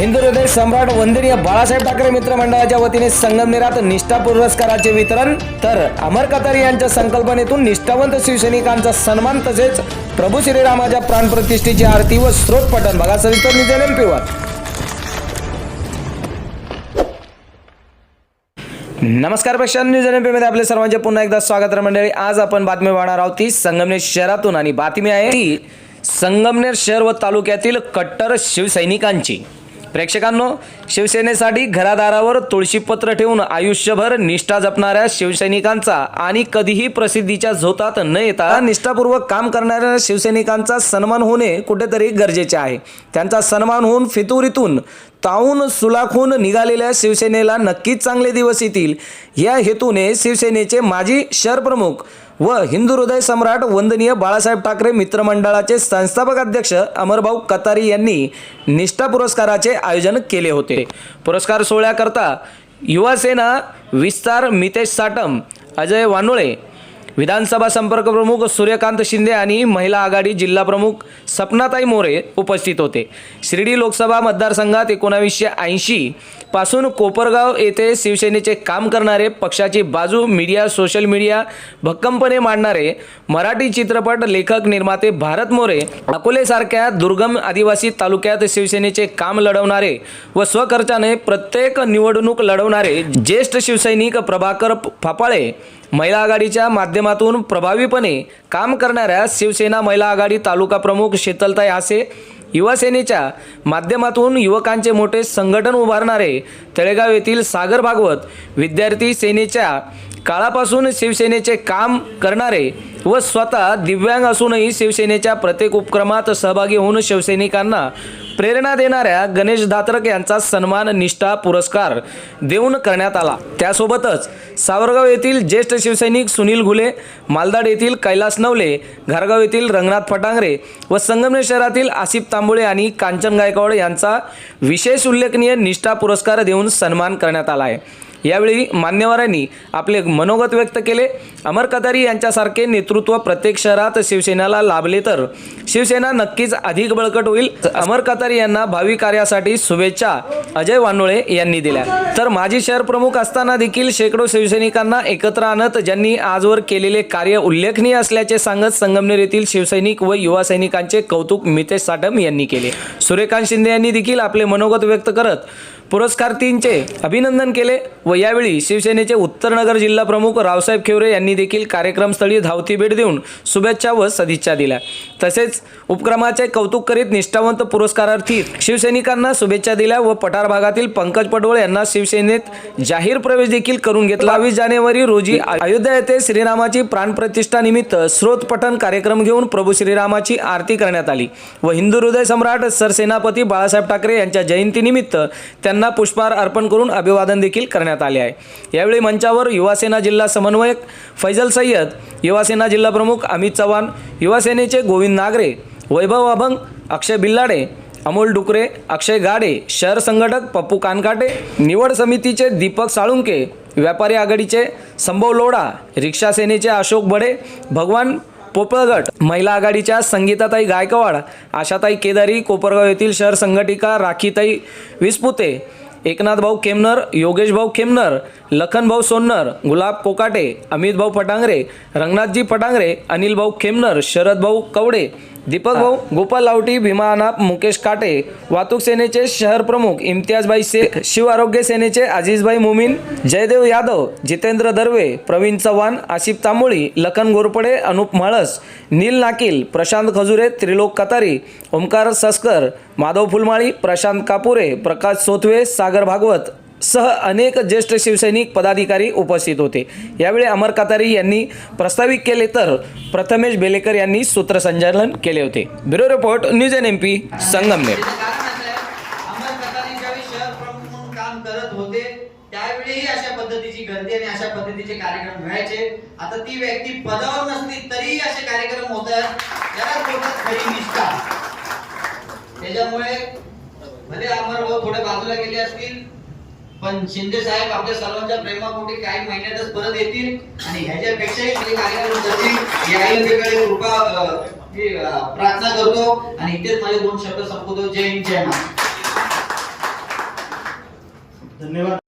हिंदू हृदय सम्राट वंदनीय बाळासाहेब ठाकरे मित्रमंडळाच्या वतीने संगमनेरात निष्ठा पुरस्काराचे वितरण तर अमर कतारी यांच्या संकल्पनेतून निष्ठावंत शिवसैनिकांचा सन्मान तसेच प्रभू श्रीरामाच्या प्राणप्रतिष्ठेची आरती व स्रोत पठण. बघा सविस्तर निजन एम पीवर नमस्कार प्रशांत न्यूज एममध्ये आपले सर्वांचे पुन्हा एकदा स्वागत मंडळी. आज आपण बातमी पाहणार आहोत ती संगमनेर शहरातून आणि बातमी आहे ती संगमनेर शहर व तालुक्यातील कट्टर शिवसैनिकांची. प्रेक्षकांनो शिवसेनेसाठी घरादारावर तुळशीपत्र ठेवून आयुष्यभर निष्ठा जपणाऱ्या शिवसैनिकांचा आणि कधीही प्रसिद्धीच्या झोतात न येता निष्ठापूर्वक काम करणाऱ्या शिवसैनिकांचा सन्मान होणे कुठेतरी गरजेचे आहे. त्यांचा सन्मान होऊन फितुरीतून ताऊन सुलाखून निघालेल्या शिवसेनेला नक्कीच चांगले दिवस येतील. या हेतूने शिवसेनेचे माजी शहरप्रमुख व हिंदू हृदय सम्राट वंदनीय बाळासाहेब ठाकरे मित्रमंडळाचे संस्थापक अध्यक्ष अमरभाऊ कतारी यांनी निष्ठा पुरस्काराचे आयोजन केले होते. पुरस्कार सोहळ्याकरता युवासेना विस्तार मितेश साटम अजय वानोळे विधानसभा संपर्क प्रमुख सूर्यकांत शिंदे आणि महिला आघाडी जिल्हा प्रमुख सपनाताई मोरे उपस्थित होते. शिर्डी लोकसभा मतदारसंघात एकोणावीसशे ऐंशी पासून कोपरगाव येथे शिवसेनेचे काम करणारे पक्षाची बाजू मीडिया सोशल मीडिया भक्कमपणे मांडणारे मराठी चित्रपट लेखक निर्माते भारत मोरे अकोलेसारख्या दुर्गम आदिवासी तालुक्यात शिवसेनेचे काम लढवणारे व स्वखर्चाने प्रत्येक निवडणूक लढवणारे ज्येष्ठ शिवसैनिक प्रभाकर फापाळे महिला आघाडीच्या माध्यमातून प्रभावीपणे काम करणाऱ्या शिवसेना महिला आघाडी तालुका प्रमुख शीतलताई आसे युवासेनेच्या माध्यमातून युवकांचे मोठे संघटन उभारणारे तळेगाव येथील सागर भागवत विद्यार्थी सेनेच्या काळापासून शिवसेनेचे काम करणारे व स्वतः दिव्यांग असूनही शिवसेनेच्या प्रत्येक उपक्रमात सहभागी होऊन शिवसैनिकांना प्रेरणा देणाऱ्या गणेश धात्रक यांचा सन्मान निष्ठा पुरस्कार देऊन करण्यात आला. त्यासोबतच सावरगाव येथील ज्येष्ठ शिवसैनिक सुनील घुले मालदाड येथील कैलास नवले घारगाव येथील रंगनाथ फटांगरे व संगमनेर शहरातील आसिफ तांबोळे आणि कांचन गायकवाड यांचा विशेष उल्लेखनीय निष्ठा पुरस्कार देऊन सन्मान करण्यात आला आहे. यावेळी मान्यवरांनी आपले मनोगत व्यक्त केले. अमर कतारी यांच्यासारखे नेतृत्व प्रत्येक शहरात शिवसेनेला लाभले तर शिवसेना नक्कीच अधिक बळकट होईल. अमर कतारी यांना भावी कार्यासाठी शुभेच्छा अजय वानोळे यांनी दिल्या. तर माजी शहर प्रमुख असताना देखील शेकडो शिवसैनिकांना एकत्र आणत ज्यांनी आजवर केलेले कार्य उल्लेखनीय असल्याचे सांगत संगमनेर येथील शिवसैनिक व युवा सैनिकांचे कौतुक मितेश साटम यांनी केले. सूर्यकांत शिंदे यांनी देखील आपले मनोगत व्यक्त करत पुरस्कारार्थींचे अभिनंदन केले व यावेळी शिवसेनेचे उत्तरनगर जिल्हा प्रमुख रावसाहेब खेवरे यांनी देखील कार्यक्रमस्थळी धावती भेट देऊन शुभेच्छा व सदिच्छा दिल्या. तसेच उपक्रमाचे कौतुक करीत निष्ठावंत पुरस्कारार्थी शिवसैनिकांना शुभेच्छा दिल्या व पठार भागातील पंकज पडवळ यांना शिवसेनेत जाहीर प्रवेश देखील करून घेतला. बावीस जानेवारी रोजी अयोध्या येथे श्रीरामाची प्राणप्रतिष्ठा निमित्त स्रोत पठण कार्यक्रम घेऊन प्रभू श्रीरामाची आरती करण्यात आली व हिंदू हृदय सम्राट सरसेनापती बाळासाहेब ठाकरे यांच्या जयंतीनिमित्त त्यांना पुष्पहार अर्पण करून अभिवादन देखील करण्यात आले आहे. यावेळी मंचावर युवासेना जिल्हा समन्वयक फैजल सय्यद युवासेना जिल्हा प्रमुख अमित चव्हाण युवासेनेचे गोविंद नागरे वैभव अभंग अक्षय बिल्लाडे अमोल डुकरे अक्षय गाडे शहर संघटक पप्पू कानकाटे निवड समितीचे दीपक साळुंके व्यापारी आघाडीचे संभव लोढा रिक्षा सेनेचे अशोक बडे भगवान पोपळगट महिला आघाडीच्या संगीताताई गायकवाड आशाताई केदारी कोपरगाव येथील शहर संघटिका राखीताई विस्पुते एकनाथ भाऊ खेमनर योगेश भाऊ खेमनर लखन भाऊ सोन्नर गुलाब कोकाटे अमित भाऊ फटांगरे रंगनाथजी फटांगरे अनिल भाऊ खेमनर शरद भाऊ कवडे दीपक भाऊ गोपाल लावटी भीमा अनाप मुकेश काटे वाहतूक सेनेचे शहर प्रमुख इम्तियाजभाई शेख शिव आरोग्य सेनेचे अजीजभाई मुमीन जयदेव यादव जितेंद्र दर्वे प्रवीण चव्हाण आशिफ तांबोळी लखन गोरपडे अनुप म्हाळस नील नाकील प्रशांत खजुरे त्रिलोक कतारी ओमकार सस्कर माधव फुलमाळी प्रशांत कापुरे प्रकाश सोथवे सागर भागवत. सह अनेक ज्येष्ठ शिवसैनिक पदाधिकारी उपस्थित होते. यावेळी अमर कातारी यांनी प्रस्तावित केले तर प्रथमेश बेलेकर यांनी सूत्रसंचालन केले होते. Bureau report news N M P Sangamner. त्यावेळीही अशा पद्धतीची गर्दी आणि अशा पद्धतीचे कार्यक्रम व्हायचे. आता ती व्यक्ती पदावर नसली तरीही असे कार्यक्रम होत आहेत. त्याच्यामुळे भले अमर भाऊ थोडे बाजूला गेले असतील पण शिंदे साहेब आपल्या सर्वांच्या प्रेमापोटी काही महिन्यातच परत येतील आणि ह्याच्यापेक्षाही ते कार्यक्रम यायला तिकडे कृपा प्रार्थना करतो. आणि इथेच माझे दोन शब्द संपवतो. जय हिंद जय धन्यवाद.